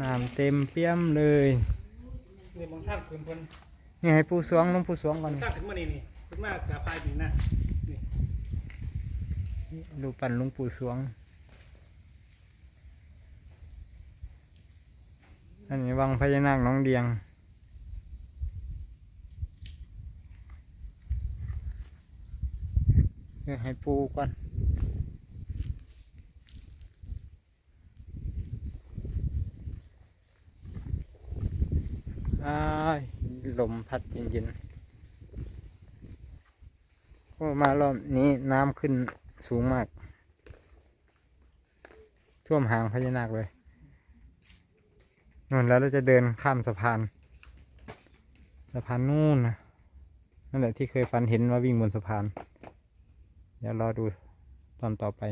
น้ำเต็มเปี้ยมเลยนี่บางท่านขึ้นเพิ่นนี่ให้ผู้สวงลงผู้สวงก่อนท่านขึ้นมานี่นี่ขึ้นมากราพายนี่นะนี่ดูปั่นหลุงปู่สวง อันนี้วังพญานาคน้องเดียงเดี๋ยวให้ปูก่อน อ้าย ลมพัดเย็นๆก็มารอบนี้น้ำขึ้นสูงมาก ท่วมหางพญานาคเลยนู่นแล้วเราจะเดินข้ามสะพาน สะพานนู่นนะนั่นแหละที่เคยฝันเห็นว่าวิ่งบนสะพาน เดี๋ยวรอดูตอนต่อไป